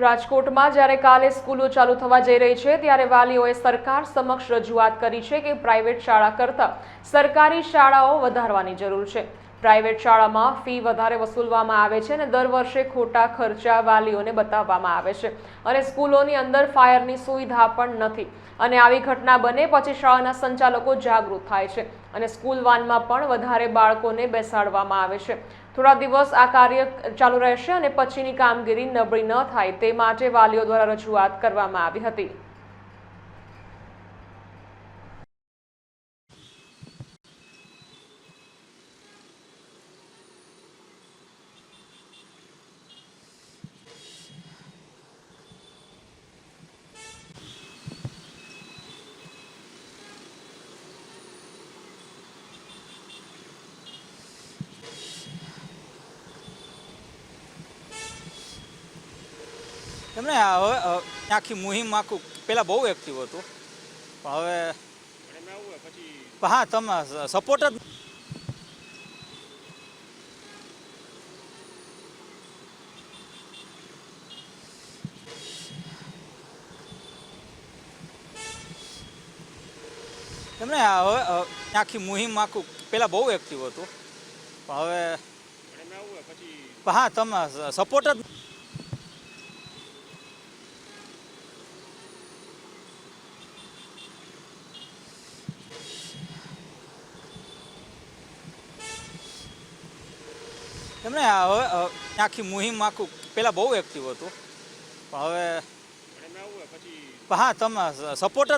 રાજકોટમાં જ્યારે કાલે સ્કૂલો ચાલુ થવા જઈ રહી છે, ત્યારે વાલીઓએ સરકાર સમક્ષ રજૂઆત કરી છે કે પ્રાઇવેટ શાળા કરતાં સરકારી શાળાઓ વધારવાની જરૂર છે. પ્રાઇવેટ શાળામાં ફી વધારે વસૂલવામાં આવે છે અને દર વર્ષે ખોટા ખર્ચા વાલીઓને બતાવવામાં આવે છે. અને સ્કૂલોની અંદર ફાયરની સુવિધા પણ નથી. અને આવી ઘટના બને પછી શાળાના સંચાલકો જાગૃત થાય છે અને સ્કૂલ વાનમાં પણ વધારે બાળકોને બેસાડવામાં આવે છે. થોડા દિવસ આ કાર્ય ચાલુ રહેશે અને પછીની કામગીરી નબળી ન થાય તે માટે વાલીઓ દ્વારા રજૂઆત કરવામાં આવી હતી. એમને હવે આખી મુહિમ આખું પહેલાં બહુ એક્ટિવ હતું. પણ હવે હા તમે સપોર્ટ જ એમને હવે આખી મુહિમ આખું પહેલાં બહુ એક્ટિવ હતું. પણ હવે હા તમે સપોર્ટ જ એમને હવે આખી મુહિમ આખું પહેલાં બહુ એક્ટિવ હતું. પણ હવે હા તમે સપોર્ટ જ